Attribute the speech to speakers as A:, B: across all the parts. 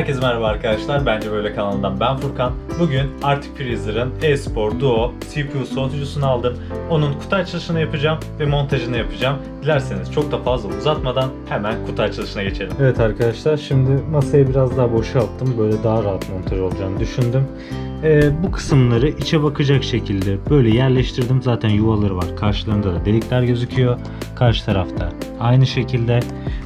A: Herkese merhaba arkadaşlar. Bence böyle kanalından ben Furkan. Bugün Arctic Freezer'ın E-Sport Duo CPU soğutucusunu aldım. Onun kutu açılışını yapacağım ve montajını yapacağım. Dilerseniz çok da fazla uzatmadan hemen kutu açılışına geçelim. Evet arkadaşlar şimdi masayı biraz daha boşalttım. Böyle daha rahat montaj olacağını düşündüm. Ee, bu kısımları içe bakacak şekilde böyle yerleştirdim. Zaten yuvaları var. Karşılarında da delikler gözüküyor. Karşı tarafta aynı şekilde.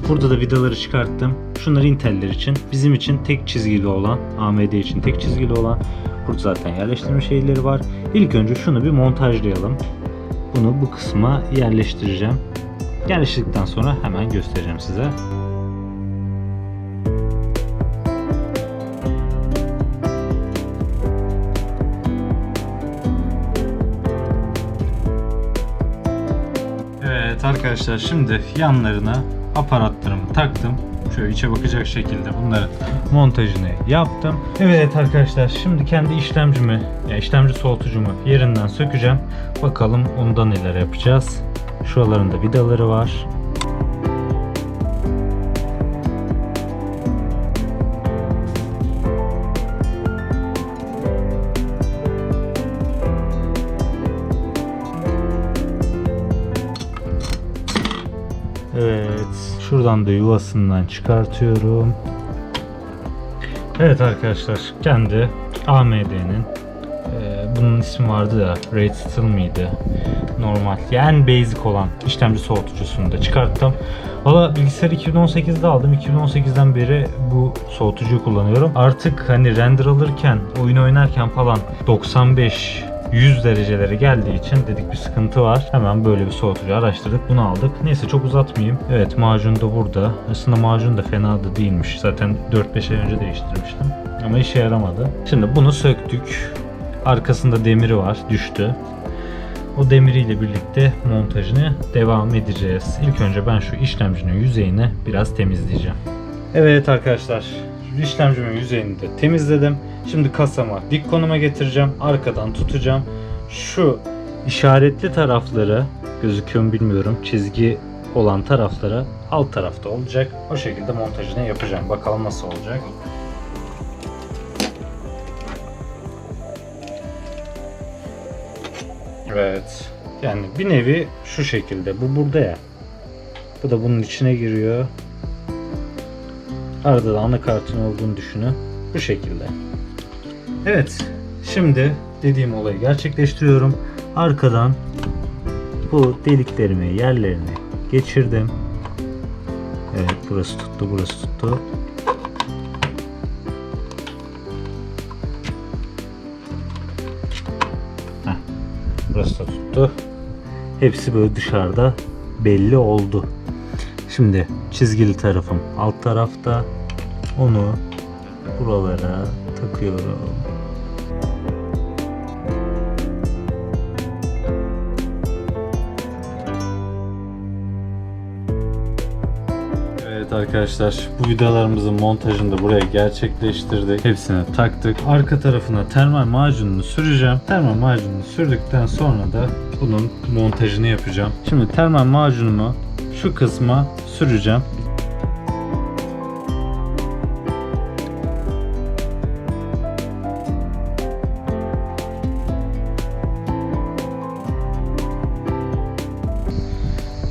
A: Burada da vidaları çıkarttım. Şunlar Intel'ler için. Bizim için tek çizgili olan, AMD için tek çizgili olan. Burada zaten yerleştirme şeyleri var. İlk önce şunu bir montajlayalım. Bunu bu kısma yerleştireceğim. Yerleştirdikten sonra hemen göstereceğim size. Evet arkadaşlar şimdi yanlarına aparatlarımı taktım. Şöyle içe bakacak şekilde bunların montajını yaptım. Evet arkadaşlar şimdi kendi işlemcimi, ya işlemci soğutucumu yerinden sökeceğim. Bakalım ondan neler yapacağız. Şuralarında vidaları var. Evet. Şuradan da yuvasından çıkartıyorum. Evet arkadaşlar kendi AMD'nin e, bunun ismi vardı ya Raid Steel miydi? Normal yani basic olan işlemci soğutucusunu da çıkarttım. Valla bilgisayarı 2018'de aldım. 2018'den beri bu soğutucuyu kullanıyorum. Artık hani render alırken, oyun oynarken falan 95 100 derecelere geldiği için dedik bir sıkıntı var. Hemen böyle bir soğutucu araştırdık. Bunu aldık. Neyse çok uzatmayayım. Evet macun da burada. Aslında macun da fena da değilmiş. Zaten 4-5 ay önce değiştirmiştim. Ama işe yaramadı. Şimdi bunu söktük. Arkasında demiri var. Düştü. O demiriyle birlikte montajını devam edeceğiz. İlk önce ben şu işlemcinin yüzeyini biraz temizleyeceğim. Evet arkadaşlar, işlemcimin yüzeyini de temizledim. Şimdi kasama dik konuma getireceğim. Arkadan tutacağım. Şu işaretli tarafları gözüküyor mu bilmiyorum. Çizgi olan tarafları alt tarafta olacak. O şekilde montajını yapacağım. Bakalım nasıl olacak. Evet. Yani bir nevi şu şekilde. Bu burada ya. Bu da bunun içine giriyor. Arada da anakartın olduğunu düşünün. Bu şekilde. Evet. Şimdi dediğim olayı gerçekleştiriyorum. Arkadan bu deliklerimi yerlerine geçirdim. Evet burası tuttu burası tuttu. Heh, burası da tuttu. Hepsi böyle dışarıda belli oldu. Şimdi çizgili tarafım alt tarafta. Onu buralara takıyorum. Evet arkadaşlar bu vidalarımızın montajını da buraya gerçekleştirdik. Hepsini taktık. Arka tarafına termal macununu süreceğim. Termal macununu sürdükten sonra da bunun montajını yapacağım. Şimdi termal macunumu şu kısma süreceğim.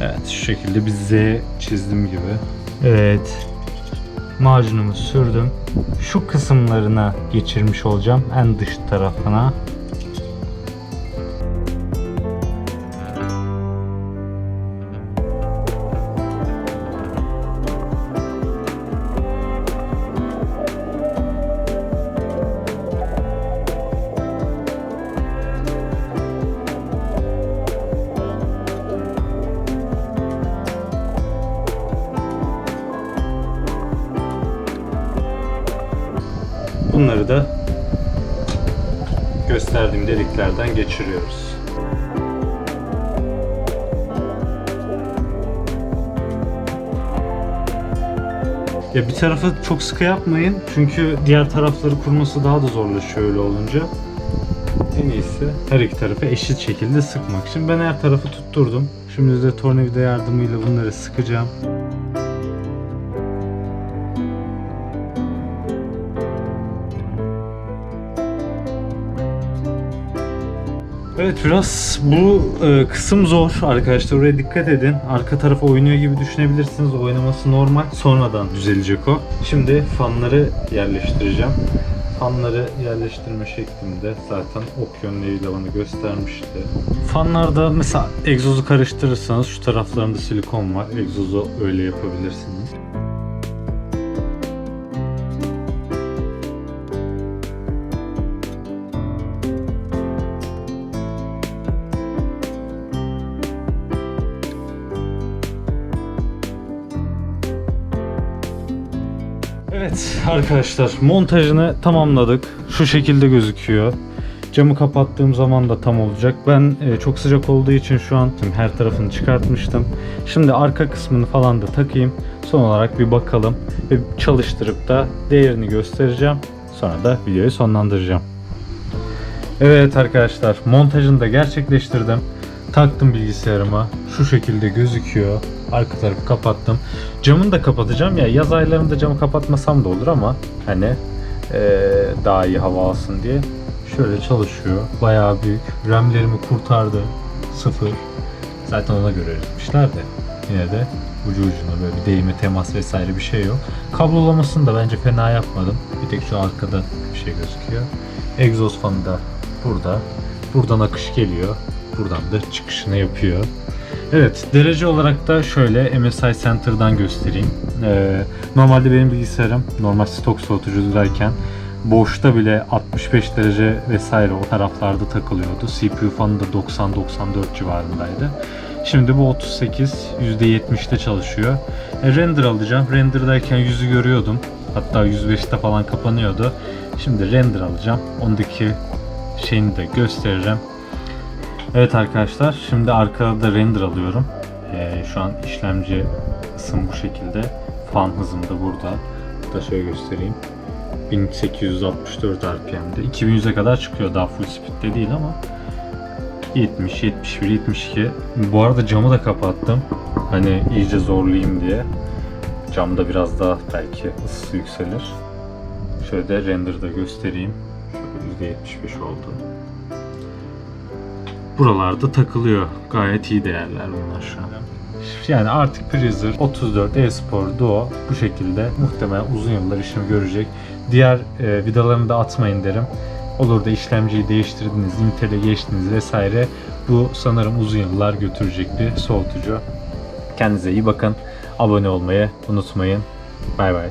A: Evet şu şekilde bir Z çizdim gibi. Evet. Macunumu sürdüm. Şu kısımlarına geçirmiş olacağım. En dış tarafına. Bunları da gösterdiğim deliklerden geçiriyoruz. Ya bir tarafı çok sıkı yapmayın çünkü diğer tarafları kurması daha da zorlaşıyor öyle olunca. En iyisi her iki tarafı eşit şekilde sıkmak. Şimdi ben her tarafı tutturdum. Şimdi de tornavida yardımıyla bunları sıkacağım. Evet biraz bu e, kısım zor arkadaşlar oraya dikkat edin. Arka tarafı oynuyor gibi düşünebilirsiniz. Oynaması normal. Sonradan düzelecek o. Şimdi fanları yerleştireceğim. Fanları yerleştirme şeklinde zaten ok yönleriyle bana göstermişti. Fanlarda mesela egzozu karıştırırsanız şu taraflarında silikon var. Egzozu öyle yapabilirsiniz. Evet arkadaşlar montajını tamamladık. Şu şekilde gözüküyor. Camı kapattığım zaman da tam olacak. Ben e, çok sıcak olduğu için şu an her tarafını çıkartmıştım. Şimdi arka kısmını falan da takayım. Son olarak bir bakalım ve çalıştırıp da değerini göstereceğim. Sonra da videoyu sonlandıracağım. Evet arkadaşlar montajını da gerçekleştirdim. Taktım bilgisayarıma. Şu şekilde gözüküyor. Arka tarafı kapattım. Camını da kapatacağım. Ya yaz aylarında camı kapatmasam da olur ama hani eee, daha iyi hava alsın diye. Şöyle çalışıyor. Bayağı büyük. RAM'lerimi kurtardı. Sıfır. Zaten ona göre üretmişler de. Yine de ucu ucuna böyle bir değme temas vesaire bir şey yok. Kablolamasını da bence fena yapmadım. Bir tek şu arkada bir şey gözüküyor. Egzoz fanı da burada. Buradan akış geliyor. Buradan da çıkışını yapıyor. Evet, derece olarak da şöyle MSI Center'dan göstereyim. Ee, normalde benim bilgisayarım normal stok soğutucudayken boşta bile 65 derece vesaire o taraflarda takılıyordu. CPU fanı da 90-94 civarındaydı. Şimdi bu 38 %70'te çalışıyor. E, render alacağım. Render'dayken yüzü görüyordum. Hatta 105'te falan kapanıyordu. Şimdi render alacağım. Ondaki şeyini de göstereceğim. Evet arkadaşlar şimdi arkada da render alıyorum. Ee, şu an işlemci ısım bu şekilde. Fan hızım da burada. Da şöyle göstereyim. 1864 RPM'de. 2100'e kadar çıkıyor daha full speed'de değil ama 70, 71, 72. Bu arada camı da kapattım. Hani iyice zorlayayım diye. Camda biraz daha belki ısısı yükselir. Şöyle de render'da göstereyim. Şöyle %75 oldu buralarda takılıyor. Gayet iyi değerler bunlar şu an. Yani artık Freezer 34 e-spor Duo bu şekilde muhtemelen uzun yıllar işimi görecek. Diğer e, vidalarını da atmayın derim. Olur da işlemciyi değiştirdiniz, Intel'e geçtiniz vesaire. Bu sanırım uzun yıllar götürecek bir soğutucu. Kendinize iyi bakın. Abone olmayı unutmayın. Bay bay.